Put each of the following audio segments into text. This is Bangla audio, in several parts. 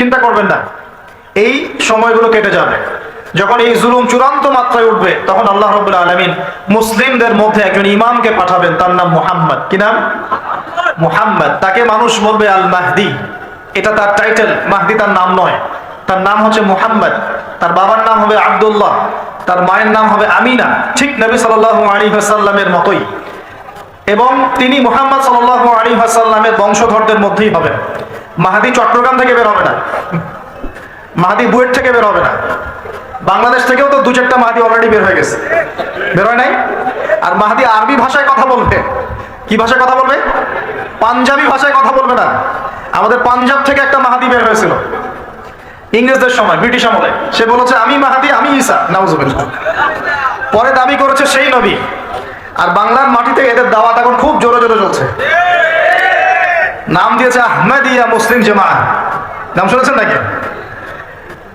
চিন্তা করবেন না। এই সময়গুলো কেটে যাবে। যখন এই জুলুম চূড়ান্ত মাত্রায় উঠবে, তখন আল্লাহ রবুল্লা আলমিন মুসলিমদের মধ্যে একজন ইমামকে পাঠাবেন। তার নাম মুহাম্মদ। কি নাম? মুহাম্মদ। তাকে মানুষ বলবে আল মাহদি এটা তার টাইটেল মাহদি তার নাম নয়। তার নাম হচ্ছে মুহাম্মদ। তার বাবার নাম হবে আব্দুল্লাহ। তার মায়ের নাম হবে আমিনা। ঠিক নবী সাল আলী সাল্লামের মতোই। এবং তিনি মুহাম্মদ সাল আলী সাল্লামের বংশধরদের মধ্যেই হবেন। মাহাদি চট্টগ্রাম থেকে বের হবে না। মাহাদি বুয়েট থেকে বের হবে না। বাংলাদেশ থেকেও তো দু চারটা মাহাদি অলরেডি বের হয়ে গেছে। বের হয় নাই? আর মাহাদি আরবি ভাষায় কথা বলবে। কি ভাষায় কথা বলবে? পাঞ্জাবি ভাষায় কথা বলবে না। আমাদের পাঞ্জাব থেকে একটা মাহাদি বের হয়েছিল। ইংরেজদের সময়, ব্রিটিশ আমলে। সে বলেছে, আমি মাহাদি, আমি ঈসা। নাউজুবিল্লাহ। পরে দাবি করেছে সেই নবী। আর বাংলার মাটিতে এদের দাওয়াত এখন খুব জোরে জোরে চলছে। নাম দিয়েছে আহমেদিয়া মুসলিম জামা নাম শুনেছেন নাকি?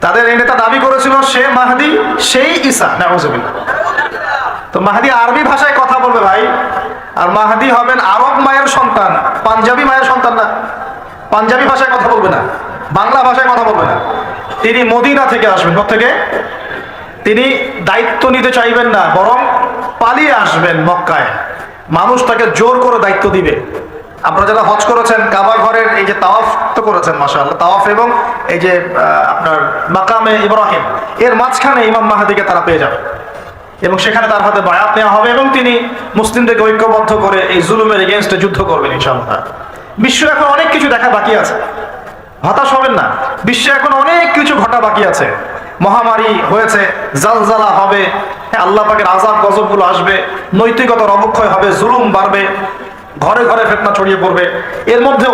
তাদের নেতা দাবি করেছিল, সে মাহাদি, সেই ঈসা নাউজুবিল্লাহ তো মাহাদি আরবি ভাষায় কথা বলবে ভাই। আর মাহাদি হবেন আরব মায়ের সন্তান, পাঞ্জাবি মায়ের সন্তান না। পাঞ্জাবি ভাষায় কথা বলবে না, বাংলা ভাষায় কথা বলবে না। তিনি মদিনা থেকে আসবেন থেকে? তিনি দায়িত্ব নিতে চাইবেন না, বরং পালিয়ে আসবেন মক্কায়। মানুষ তাকে জোর করে দায়িত্ব দিবে। আপনারা যারা হজ করেছেন কাবা ঘরের এই যে তাওয়াফ তো করেছেন মাসাআল্লাহ তাওয়াফ এবং এই যে আপনার মাকামে ইব্রাহিম, এর মাঝখানে ইমাম মাহাদিকে তারা পেয়ে যাবে। এবং সেখানে তার হাতে বায়াত নেওয়া হবে এবং তিনি মুসলিমদেরকে ঐক্যবদ্ধ করে এই জুলুমের এগেনস্টে যুদ্ধ করবেন, ইনশাআল্লাহ। বিশ্ব এখন অনেক কিছু দেখা বাকি আছে। হতাশ হবেন না। বিশ্বে এখন অনেক কিছু ঘটা বাকি আছে। মহামারী হয়েছে, জালজালা হবে হ্যাঁ আল্লাহ পাকের আজাব গজবগুলো আসবে, নৈতিকতার অবক্ষয় হবে, জুলুম বাড়বে। ঘরে ঘরে ফেতনা ছড়িয়ে পড়বে। এর মধ্যেও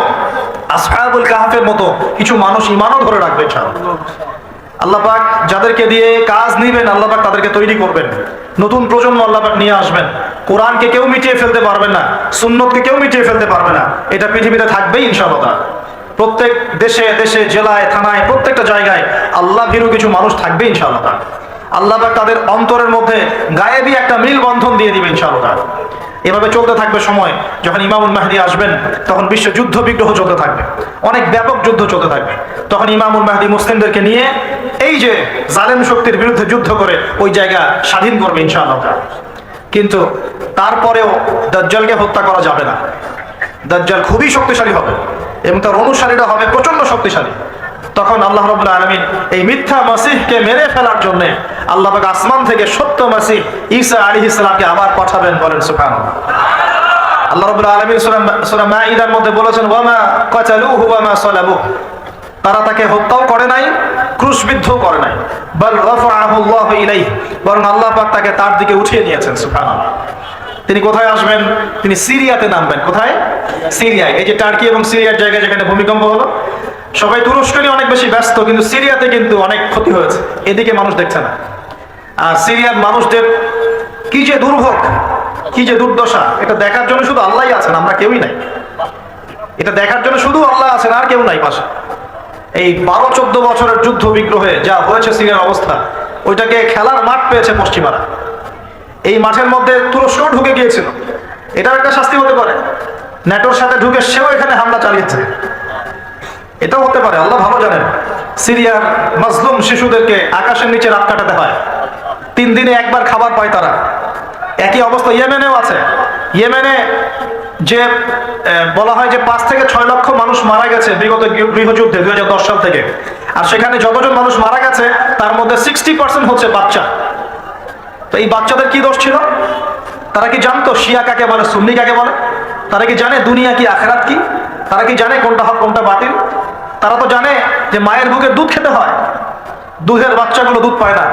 আসহাবুল কাহাফের মতো কিছু মানুষ ইমানও ধরে রাখবে ইনশাআল্লাহ। আল্লাহ পাক যাদেরকে দিয়ে কাজ নিবেন, আল্লাহ পাক তাদেরকে তৈরি করবেন। নতুন প্রজন্ম আল্লাহ পাক নিয়ে আসবেন। কোরআনকে কেউ মিটিয়ে ফেলতে পারবে না, সুন্নতকে কেউ মিটিয়ে ফেলতে পারবে না। এটা পৃথিবীতে থাকবেই ইনশাআল্লাহ। প্রত্যেক দেশে দেশে, জেলায়, থানায়, প্রত্যেকটা জায়গায় আল্লাহ ভীরু কিছু মানুষ থাকবে ইনশাআল্লাহ। আল্লাহ তাদের অন্তরের মধ্যে গায়েবী একটা মিল বন্ধন দিয়ে দিবে ইনশাআল্লাহ। এভাবে চলতে থাকবে সময়। যখন ইমামুল মাহদি আসবেন, তখন বিশ্ব যুদ্ধ বিগ্রহ চলতে থাকবে। অনেক ব্যাপক যুদ্ধ চলতে থাকবে। তখন ইমামুল মাহদি মুসলিমদেরকে নিয়ে এই যে জালেম শক্তির বিরুদ্ধে যুদ্ধ করে ওই জায়গা স্বাধীন করবে ইনশাআল্লাহ। কিন্তু তারপরেও দাজ্জালকে হত্যা করা যাবে না। দাজ্জাল খুবই শক্তিশালী হবে এবং তার অনুসারীরা হবে প্রচণ্ড শক্তিশালী। তখন আল্লাহ রবুল্লা আলমিন এই মিথ্যা মাসিহকে মেরে ফেলার জন্য আল্লাহ পাক আসমান থেকে সত্য মাসিহ ঈসা আলী ইসলামকে আবার পাঠাবেন বলেন সুফান আল্লাহ রবুল্লা আলমিন সুরা মধ্যে বলেছেন সালাবু তারা তাকে হত্যাও করে নাই, ক্রুশবিদ্ধও করে নাই। বরং আল্লাহ পাক তাকে তার দিকে উঠিয়ে নিয়েছেন, সুবহানাল্লাহ। তিনি কোথায় আসবেন? তিনি সিরিয়াতে নামবেন। কোথায়? সিরিয়ায়। এই যে টার্কি এবং সিরিয়ার জায়গায় যেখানে ভূমিকম্প হলো সবাই তুরস্ক নিয়ে অনেক বেশি ব্যস্ত, কিন্তু সিরিয়াতে কিন্তু অনেক ক্ষতি হয়েছে। এদিকে মানুষ দেখছে না। আর সিরিয়ার মানুষদের কি যে দুর্ভোগ, কি যে দুর্দশা, এটা দেখার জন্য শুধু আল্লাহই আছেন, আমরা কেউই নাই। এটা দেখার জন্য শুধু আল্লাহ আছেন, আর কেউ নাই পাশে। এই বারো, চোদ্দ বছরের যুদ্ধ বিগ্রহে যা হয়েছে সিরিয়ার অবস্থা, ওইটাকে খেলার মাঠ পেয়েছে পশ্চিমারা। এই মাঠের মধ্যে তুরস্ক ঢুকে গিয়েছিল। এটাও একটা শাস্তি হতে পারে। ন্যাটোর সাথে ঢুকে সেও এখানে হামলা চালিয়েছে। এটাও হতে পারে, আল্লাহ ভালো জানেন। সিরিয়ার মাজলুম শিশুদেরকে আকাশের নিচে রাত কাটাতে হয়। তিন দিনে একবার খাবার পায় তারা। একই অবস্থা ইয়েমেনেও আছে। ইয়েমেনে যে বলা হয় যে পাঁচ থেকে ছয় লক্ষ মানুষ মারা গেছে বিগত গৃহ- গৃহযুদ্ধে, দুই সাল থেকে। আর সেখানে যতজন মানুষ মারা গেছে, তার মধ্যে সিক্সটি পার্সেন্ট হচ্ছে বাচ্চা। তো এই বাচ্চাদের কি দোষ ছিল? তারা কি জানতো শিয়া কাকে বলে, সুন্নি কাকে বলে? তারা কি জানে দুনিয়া কি, আখেরাত কি? তারা কি জানে কোনটা হক, কোনটা বাতিল? তারা তো জানে যে মায়ের বুকে দুধ খেতে হয়। দুধের বাচ্চাগুলো দুধ পায় না।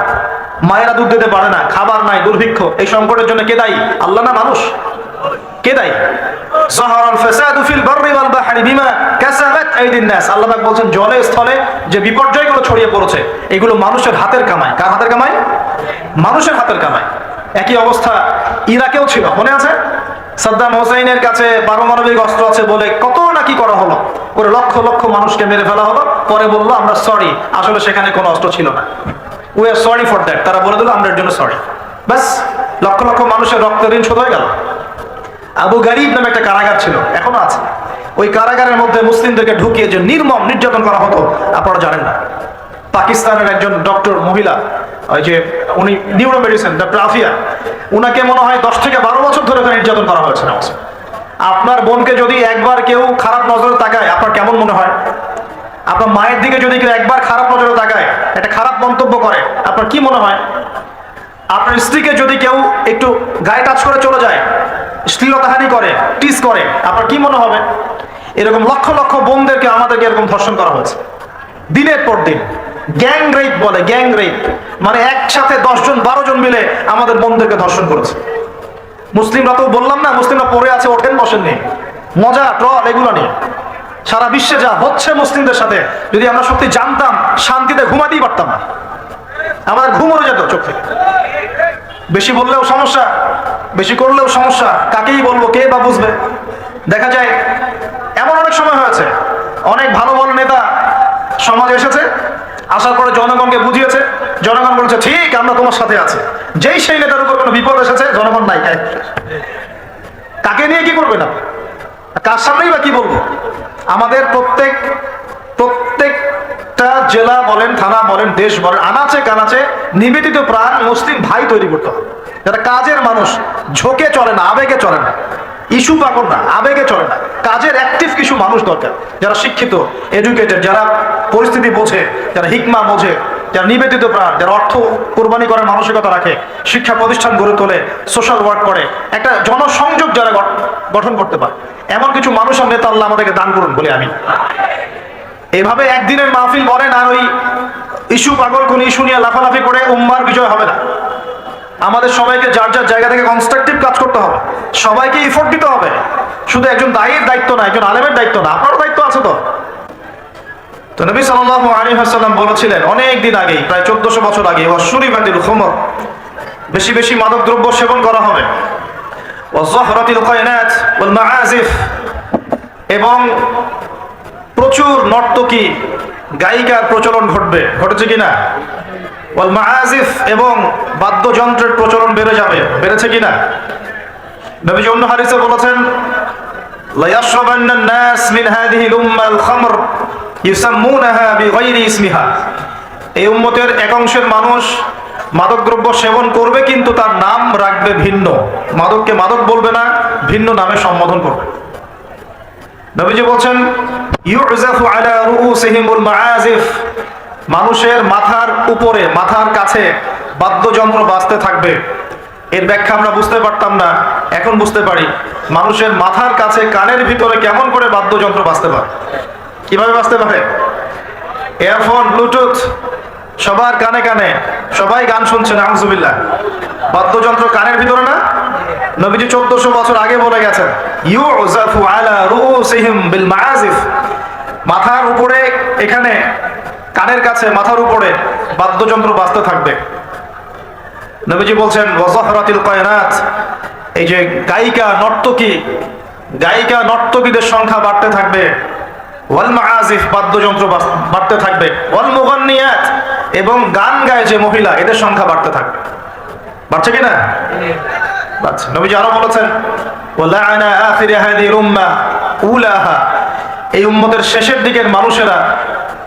মায়েরা দুধ দিতে পারে না, খাবার নাই, দুর্ভিক্ষ। এই সংকটের জন্য কে দায়ী? আল্লাহ না মানুষ? কে দায়ী? আল্লাহ বলছেন, জলে স্থলে যে বিপর্যয়গুলো ছড়িয়ে পড়েছে, এগুলো মানুষের হাতের কামাই। কার হাতের কামাই? মানুষের হাতের কামাই। একই অবস্থা ইরাকেও ছিল। মনে আছে? সাদ্দাম হোসেনের কাছে পারমাণবিক অস্ত্র আছে বলে কত নাকি করা হলো? করে লক্ষ লক্ষ মানুষকে মেরে ফেলা হলো। পরে বলল, আমরা সরি আসলে সেখানে কোনো অস্ত্র ছিল না। We are sorry for that তারা বলে দিল, আমরা জন্য সরি ব্যাস, লক্ষ লক্ষ মানুষের রক্ত ঋণ শোধ হয়ে গেল। আবু গারিব নামে একটা কারাগার ছিল, এখনও আছে। ওই কারাগারের মধ্যে মুসলিমদেরকে ঢুকিয়ে যে নির্মম নির্যাতন করা হতো, আপনারা জানেন না। পাকিস্তানের একজন ডক্টর মহিলা ওই যে উনি নিউরো মেডিসিন ডক্টর আফিয়া, উনাকে মনে হয় দশ থেকে বারো বছর ধরে ওখানে নির্যাতন করা হয়েছে আপনার বোনকে যদি একবার কেউ খারাপ নজরে তাকায়, আপনার কেমন মনে হয়? আপনার মায়ের দিকে যদি কেউ একবার খারাপ নজরে তাকায়, একটা খারাপ মন্তব্য করে, আপনার কি মনে হয়? আপনার স্ত্রীকে যদি কেউ একটু গায়ে টাচ করে চলে যায়, শ্লীলতাহানি করে টিস করে, আপনার কি মনে হবে? এরকম লক্ষ লক্ষ বোনদেরকে আমাদেরকে এরকম ধর্ষণ করা হয়েছে। দিনের পর দিন। গ্যাং রেপ বলে, গ্যাং রেপ। মানে একসাথে দশজন বারো জন মিলে আমাদের বোনদেরকে ধর্ষণ করেছে। মুসলিমরা তো বললাম না, মুসলিমরা পড়ে আছে, ওঠেন বসেন নেই মজা, ট্রল, এগুলো নিয়ে। সারা বিশ্বে যা হচ্ছে মুসলিমদের সাথে, যদি আমরা সত্যি জানতাম, শান্তিতে ঘুমাতেই পারতাম। না আমাদের ঘুম উড়ে যেত চোখ বেশি বললেও সমস্যা, বেশি করলেও সমস্যা, কাকেই বলব, কে বা বুঝবে? দেখা যায়, এমন অনেক সময় হয়েছে, অনেক ভালো ভালো নেতা সমাজে এসেছে আসার পরে জনগণকে বুঝিয়েছে। জনগণ বলেছে, ঠিক, আমরা তোমার সাথে আছে। যেই সেই নেতার উপর কোনো বিপদ এসেছে, জনগণ নাই কাকে নিয়ে কি করবে না? কার সামনেই বা কি বলব? আমাদের প্রত্যেক, প্রত্যেকটা জেলা বলেন, থানা বলেন, দেশ বলেন, আনাচে কানাচে নিবেদিত প্রাণ মুসলিম ভাই তৈরি করতে হবে। যারা কাজের মানুষ, ঝোঁকে চলে না, আবেগে চলে না। ইস্যু পাগল না, আবেগে চলে না। কাজের অ্যাক্টিভ কিছু মানুষ দরকার, যারা শিক্ষিত এডুকেটেড যারা পরিস্থিতি বোঝে, যারা হিকমা বোঝে, যারা নিবেদিত প্রাণ, যারা অর্থ কোরবানি করার মানসিকতা রাখে, শিক্ষা প্রতিষ্ঠান গড়ে তোলে সোশ্যাল ওয়ার্ক করে, একটা জনসংযোগ যারা গঠন করতে পারে। এমন কিছু মানুষ নেতা আল্লাহ আমাদেরকে দান করুন বলে আমি। এভাবে একদিনের মাহফিল বলেন, আর ওই ইস্যু পাগল কোন ইস্যু নিয়ে লাফালাফি করে উম্মার বিজয় হবে না। আমাদের সবাইকে যার যার জায়গা থেকে কনস্ট্রাকটিভ কাজ করতে হবে। সবাইকে ইফোর্ট দিতে হবে। শুধু একজন দায়ীর দায়িত্ব না, একজন আলেমের দায়িত্ব না, আপনারও দায়িত্ব আছে তো। তো নবী সাল্লাল্লাহু আলাইহি ওয়াসাল্লাম বলেছিলেন অনেক আগেই, প্রায় চোদ্দশো বছর আগে ওয়াসুরি বাদিল খুমর, বেশি বেশি মাদক দ্রব্য সেবন করা হবে। ওয়াজহরাতিল কায়নাত ওয়াল মাআজিফ এবং প্রচুর নর্তকী, গায়িকার প্রচলন ঘটবে। ঘটেছে কিনা ওয়াল মাআজিফ এবং বাদ্যযন্ত্রের প্রচলন বেড়ে যাবে। বেড়েছে কিনা? অন্য বলেছেন এই মানুষ মাদকদ্রব্য সেবন করবে, কিন্তু তার নাম রাখবে ভিন্ন। মাদককে মাদক বলবে না, ভিন্ন নামে সম্বোধন করবে। নবীজি বলছেন মানুষের মাথার উপরে, মাথার কাছে বাদ্যযন্ত্র বাজতে থাকবে। এর ব্যাখ্যা আমরা বুঝতে পারতাম না, এখন বুঝতে পারি। মানুষের মাথার কাছে, কানের ভিতরে কেমন করে বাদ্যযন্ত্র বাঁচতে পারে? কীভাবে বাঁচতে পারে? এয়ারফোন, ব্লুটুথ, সবার কানে কানে, সবাই গান শুনছেন আহমদুবিল্লাহ বাদ্যযন্ত্র কানের ভিতরে না? নবীজি চোদ্দশো বছর আগে বলে গেছেন ইউজাফু আলা বিল মাথার উপরে, এখানে কানের কাছে, মাথার উপরে বাদ্যযন্ত্র বাজতে থাকবে। নবীজি বলছেন, ওয়াজাহরাতিল কায়নাত এই যে গায়িকা, নর্তকী, গায়িকা, নর্তকীদের সংখ্যা বাড়তে থাকবে। ওয়াল মাআজিফ বাদ্যযন্ত্র বাড়তে থাকবে। ওয়াল মুগান্নিয়াত এবং গান গায় যে মহিলা, এদের সংখ্যা বাড়তে থাকবে। বাড়ছে কিনা বাড়ছে। নবীজি আরও বলেছেন ওয়ালাআনা আখির হাদিহিল উম্মাহ উলাহা এই উম্মতের শেষের দিকের মানুষেরা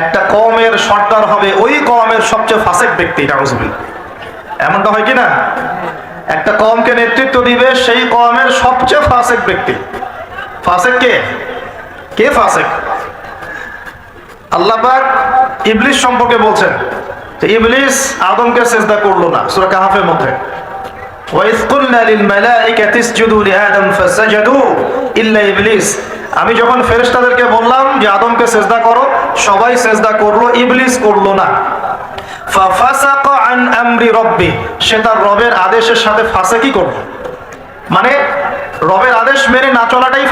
একটা কওমের সর্দার হবে ওই কওমের সবচেয়ে ফাসিক ব্যক্তি নাউজুবিল্লাহ এমনটা হয় কি না একটা কমকে নেতৃত্ব দিবে সেই কমের সবচেয়ে ফাসেক ব্যক্তি ফাসেক কে কে ফাসেক আল্লাহ পাক ইবলিস সম্পর্কে বলছেন যে ইবলিস আদমকে সেজদা করলো না সূরা কাহাফের মধ্যে وَإِذْ قُلْنَا لِلْمَلَائِكَةِ اسْجُدُوا لِآدَمَ فَسَجَدُوا إِلَّا إِبْلِيسَ আমি যখন ফেরেস্তাদেরকে বললাম যে, আদমকে সেজদা করো সবাই সেজদা করল, ইবলিস করল না। আন সে তার রবের আদেশের সাথে ফাঁসেকি করল। মানে রবের আদেশ মেনে না চলাটাই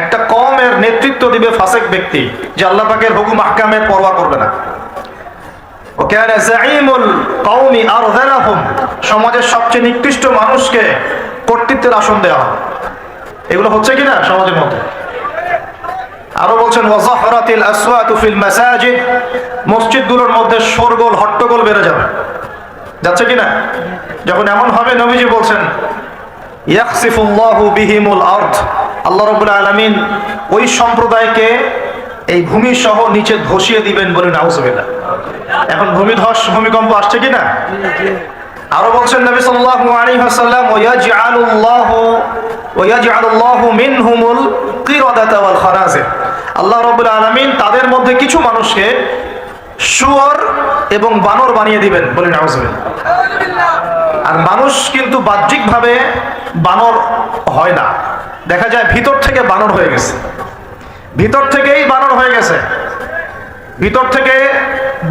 একটা কমের নেতৃত্ব দিবে ফাসেক ব্যক্তি, যে আল্লাহ পাকের হুকুম আহকামের পরোয়া করবে না। সমাজের সবচেয়ে নিকৃষ্ট মানুষকে কর্তৃত্বের আসন দেওয়া এগুলো হচ্ছে কিনা সমাজের মধ্যে? আরও বলছেন মাসাজিদ মসজিদগুলোর মধ্যে শোরগোল, হট্টগোল বেড়ে যাবে। যাচ্ছে কিনা? যখন এমন হবে, নবীজি বলছেন বিহিমুল আল্লাহ রাব্বুল আলামিন ওই সম্প্রদায়কে এই ভূমি সহ নিচে ধসিয়ে দিবেন বলে নাউজুবিল্লাহ এখন ভূমিধস ভূমিকম্প আসছে কি না? আরও বলছেন নবী সাল্লাল্লাহু আলাইহি ওয়াসাল্লাম, ওয়াজআলুল্লাহু ওয়াজআলুল্লাহু মিনহুমুল ওয়াল আল্লাহ রাব্বুল আলামিন তাদের মধ্যে কিছু মানুষকে শুয়োর এবং বানর বানিয়ে দিবেন বলে নাউজুবিল্লাহ আর মানুষ কিন্তু বাহ্যিকভাবে বানর হয় না। দেখা যায় ভিতর থেকে বানর হয়ে গেছে। ভিতর থেকেই বানর হয়ে গেছে। ভিতর থেকে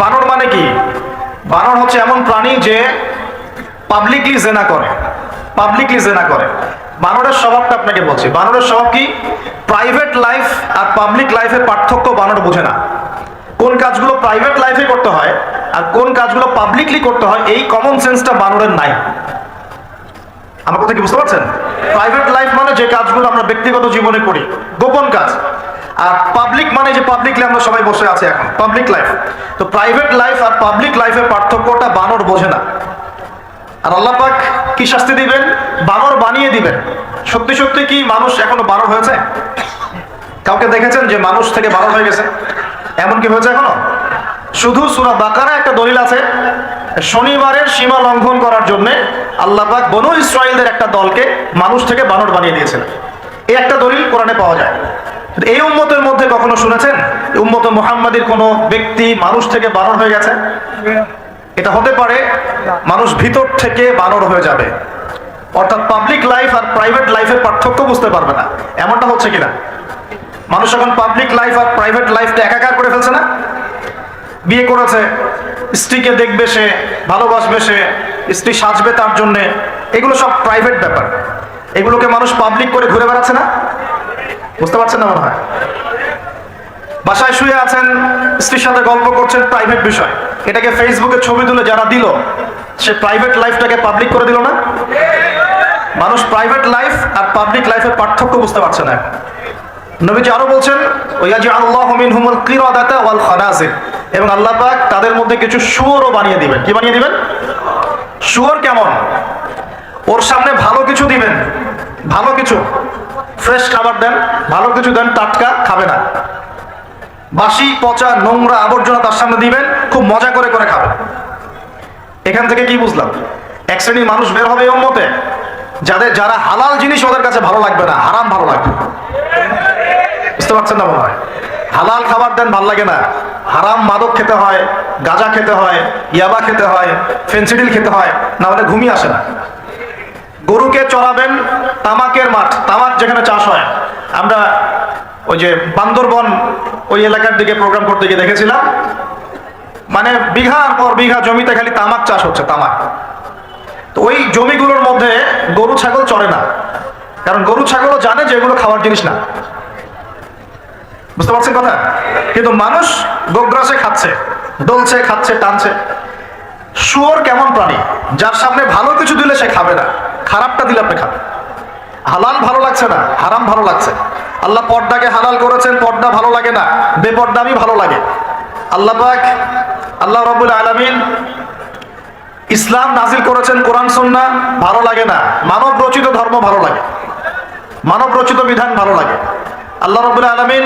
বানর মানে কি? বানর হচ্ছে এমন প্রাণী যে পাবলিকলি জেনা করে। পাবলিকলি জেনা করে। বানরের স্বভাবটা আপনাকে বলছি। বানরের স্বভাব কি? প্রাইভেট লাইফ আর পাবলিক লাইফের পার্থক্য বানর বোঝে না। কোন কাজগুলো প্রাইভেট লাইফে করতে হয় আর কোন কাজগুলো পাবলিকলি করতে হয়, এই কমন সেন্সটা বানরের নাই। আমার কথা কি বুঝতে পারছেন? প্রাইভেট লাইফ মানে যে কাজগুলো আমরা ব্যক্তিগত জীবনে করি, গোপন আর পাবলিক মানে যে পাবলিকলি আমরা সবাই বসে আছি এখন পাবলিক লাইফ তো প্রাইভেট লাইফ আর পাবলিক লাইফের পার্থক্যটা বানর বোঝে না। আর আল্লাহ পাক কি শাস্তি দিবেন? বানর বানিয়ে দিবেন। সত্যি সত্যি কি মানুষ এখনও বানর হয়েছে? কাউকে দেখেছেন যে মানুষ থেকে বানর হয়ে গেছে? এমন কি হয়েছে এখনও? শুধু সুরা বাকারা একটা দলিল আছে, শনিবারের সীমা লঙ্ঘন করার জন্য আল্লাহ পাক বনু ইসরায়েলদের একটা দলকে মানুষ থেকে বানর বানিয়ে দিয়েছেন। এই একটা দলিল কোরআনে পাওয়া যায়। এই উম্মতের মধ্যে কখনো শুনেছেন? উম্মত মোহাম্মদের কোনো ব্যক্তি মানুষ থেকে বানর হয়ে গেছে? এটা হতে পারে মানুষ ভিতর থেকে বানর হয়ে যাবে। অর্থাৎ পাবলিক লাইফ আর প্রাইভেট লাইফের পার্থক্য বুঝতে পারবে না। এমনটা হচ্ছে কিনা? মানুষ এখন পাবলিক লাইফ আর প্রাইভেট লাইফটা একাকার করে ফেলছে না? বিয়ে করেছে, স্ত্রীকে দেখবে সে, ভালোবাসবে সে, স্ত্রী সাজবে তার জন্যে। এগুলো সব প্রাইভেট ব্যাপার। এগুলোকে মানুষ পাবলিক করে ঘুরে বেড়াচ্ছে না? বুঝতে পারছেন না মনে হয়? বাসায় শুয়ে আছেন, স্ত্রীর সাথে গল্প করছেন প্রাইভেট বিষয়। এটাকে ফেসবুকে ছবি তুলে যারা দিল, সে প্রাইভেট লাইফটাকে পাবলিক করে দিল না? মানুষ প্রাইভেট লাইফ আর পাবলিক লাইফের পার্থক্য বুঝতে পারছে না। নবীজি আরও বলছেন এবং আল্লাহ তাদের মধ্যে কিছু শুয়োরও বানিয়ে দিবেন। কি বানিয়ে দিবেন? শুয়োর কেমন? ওর সামনে ভালো কিছু দিবেন। ভালো কিছু। ফ্রেশ খাবার দেন, ভালো কিছু দেন, টাটকা খাবে না। বাসি, পচা, নোংরা আবর্জনা তার সামনে দিবেন, খুব মজা করে করে খাবে এখান থেকে কি বুঝলাম? এক শ্রেণির মানুষ বের হবে ওর মতে যাদের, যারা হালাল জিনিস ওদের কাছে ভালো লাগবে না, হারাম ভালো লাগবে। বুঝতে পারছেন না মনে হয়? হালাল খাবার দেন, ভালো লাগে না। হারাম মাদক খেতে হয়, গাঁজা খেতে হয়, ইয়াবা খেতে হয়, ফেন্সিডিল খেতে হয়, না হলে ঘুমিয়ে আসে না। গরুকে চড়াবেন, তামাকের মাঠ, তামাক যেখানে চাষ হয়। আমরা ওই যে বান্দরবন ওই এলাকার দিকে প্রোগ্রাম করতে গিয়ে দেখেছিলাম। মানে বিঘার পর বিঘা জমিতে খালি তামাক চাষ হচ্ছে, তামাক। তো ওই জমিগুলোর মধ্যে গরু, ছাগল চড়ে না। কারণ গরু, ছাগলও জানে যে এগুলো খাওয়ার জিনিস না। বুঝতে পারছেন কথা? কিন্তু মানুষ গোগ্রাসে খাচ্ছে ডলছে খাচ্ছে, টানছে। শুয়োর কেমন প্রাণী? যার সামনে ভালো কিছু দিলে সে খাবে না। খারাপটা দিলে আপনি খাবে হালাল ভালো লাগছে না, হারাম ভালো লাগছে। আল্লাহ পর্দাকে হালাল করেছেন, পর্দা ভালো লাগে না, বেপর্দামি ভালো লাগে। আল্লাহ পাক, আল্লাহ রবুল আলমিন ইসলাম নাজিল করেছেন কোরআন সন্না ভালো লাগে না। মানব রচিত ধর্ম ভালো লাগে। মানব রচিত বিধান ভালো লাগে। আল্লাহ রবুল আলমিন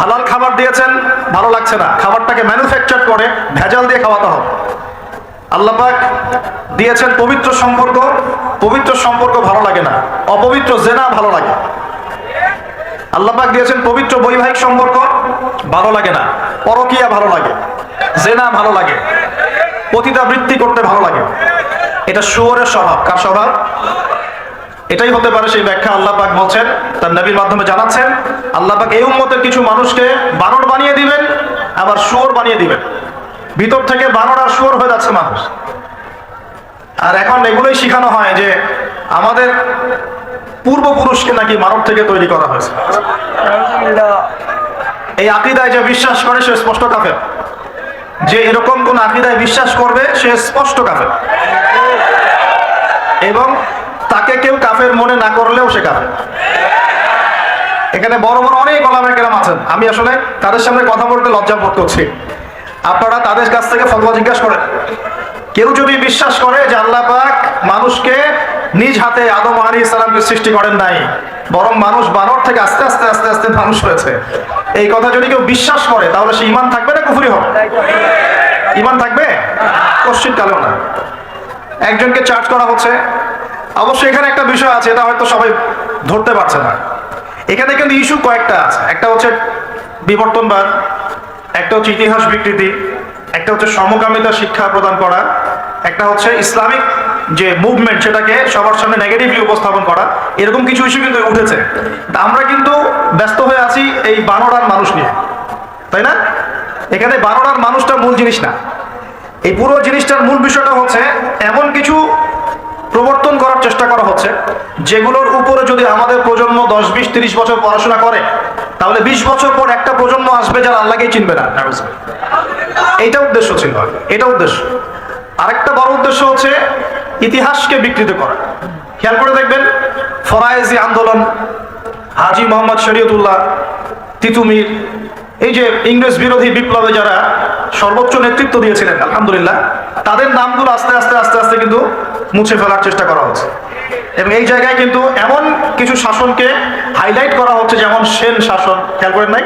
হালাল খাবার দিয়েছেন, ভালো লাগছে না। খাবারটাকে ম্যানুফ্যাকচার করে, ভেজাল দিয়ে খাওয়াতে হবে। আল্লাহ পাক দিয়েছেন পবিত্র সম্পর্ক পবিত্র সম্পর্ক ভালো লাগে না, অপবিত্র জেনা ভালো লাগে। আল্লাহ পাক দিয়েছেন পবিত্র বৈবাহিক সম্পর্ক, ভালো লাগে না, পরকিয়া ভালো লাগে, জেনা ভালো লাগে, পতিতাবৃত্তি করতে ভালো লাগে। এটা শুয়োরের স্বভাব, কার স্বভাব? এটাই হতে পারে সেই ব্যাখ্যা আল্লাহ পাক বলছেন, তার নবীর মাধ্যমে জানাচ্ছেন, আল্লাহ পাক এই উম্মতের কিছু মানুষকে বানর বানিয়ে দিবেন, আবার শুয়োর বানিয়ে দিবেন। ভিতর থেকে আর শুয়োর হয়ে যাচ্ছে মানুষ। আর এখন এগুলোই শেখানো হয় যে আমাদের পূর্বপুরুষকে নাকি মানব থেকে তৈরি করা হয়েছে। এই আকিদায় যে বিশ্বাস করে, সে স্পষ্ট কাফের। যে এরকম কোন আকিদায় বিশ্বাস করবে, সে স্পষ্ট কাফের। এবং তাকে কেউ কাফের মনে না করলেও সে কাফের। এখানে বড় বড় অনেক ওলামায়ে কেরাম আছেন। আমি আসলে তাদের সামনে কথা বলতে লজ্জা বোধ করছি। আপনারা তাদের কাছ থেকে ফতোয়া জিজ্ঞাসা করেন। কেউ যদি বিশ্বাস করে যে আল্লাহ পাক মানুষকে নিজ হাতে আদম আলী ইসলামকে সৃষ্টি করেন নাই, বরং মানুষ বানর থেকে আস্তে আস্তে আস্তে আস্তে মানুষ হয়েছে, এই কথা যদি কেউ বিশ্বাস করে, তাহলে সে ইমান থাকবে না কুফুরি হবে? ইমান থাকবে? কশ্চিন কালেও না। একজনকে চার্জ করা হচ্ছে। অবশ্যই এখানে একটা বিষয় আছে, এটা হয়তো সবাই ধরতে পারছে না। এখানে কিন্তু ইস্যু কয়েকটা আছে। একটা হচ্ছে বিবর্তনবাদ একটা হচ্ছে ইতিহাস বিকৃতি, একটা হচ্ছে সমকামিতা শিক্ষা প্রদান করা, একটা হচ্ছে ইসলামিক যে মুভমেন্ট সেটাকে সবার সামনে নেগেটিভলি উপস্থাপন করা, এরকম কিছু ইস্যু কিন্তু উঠেছে। আমরা কিন্তু ব্যস্ত হয়ে আছি এই বানরার মানুষ নিয়ে, তাই না? এখানে বানরার মানুষটা মূল জিনিস না। এই পুরো জিনিসটার মূল বিষয়টা হচ্ছে এমন কিছু প্রবর্তন করার চেষ্টা করা হচ্ছে। যেগুলোর উপরে যদি আমাদের প্রজন্ম দশ, বিশ, তিরিশ বছর পড়াশোনা করে, তাহলে বিশ বছর পর একটা প্রজন্ম আসবে যারা আল্লাহকেই চিনবে না। এইটা উদ্দেশ্য ছিল। এটা উদ্দেশ্য। আরেকটা বড় উদ্দেশ্য হচ্ছে ইতিহাসকে বিকৃত করা। খেয়াল করে দেখবেন, ফরায়েজি আন্দোলন, হাজি মোহাম্মদ শরীয়তুল্লাহ, তিতুমির, এই যে ইংরেজ বিরোধী বিপ্লবে যারা সর্বোচ্চ নেতৃত্ব দিয়েছিলেন, আলহামদুলিল্লাহ তাদের নামগুলো আস্তে আস্তে আস্তে আস্তে কিন্তু মুছে ফেলার চেষ্টা করা হচ্ছে। এবং এই জায়গায় কিন্তু এমন কিছু শাসনকে হাইলাইট করা হচ্ছে, যেমন সেন শাসন, খেয়াল করেন নাই?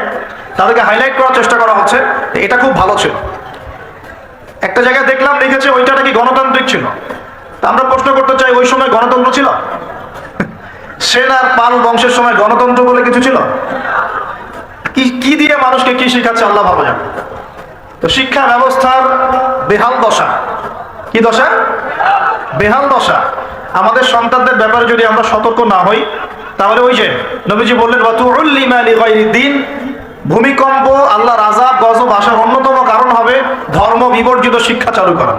তাদেরকে হাইলাইট করার চেষ্টা করা হচ্ছে, এটা খুব ভালো ছিল। একটা জায়গায় দেখলাম, লিখেছে, ওইটা নাকি গণতান্ত্রিক ছিল। আমরা প্রশ্ন করতে চাই, ওই সময় গণতন্ত্র ছিল? সেন আর পাল বংশের সময় গণতন্ত্র বলে কিছু ছিল? কি কি দিয়ে মানুষকে কি শেখাচ্ছে, আল্লাহ ভালো জানে। তো শিক্ষা ব্যবস্থার বেহাল দশা। কি দশা? বেহাল দশা। আমাদের সন্তানদের ব্যাপারে যদি আমরা সতর্ক না হই, তাহলে ওই যে নবীজি বললেন দিন ভূমিকম্প আল্লাহ রাজা গজব আসার অন্যতম কারণ হবে ধর্ম বিবর্জিত শিক্ষা চালু করা।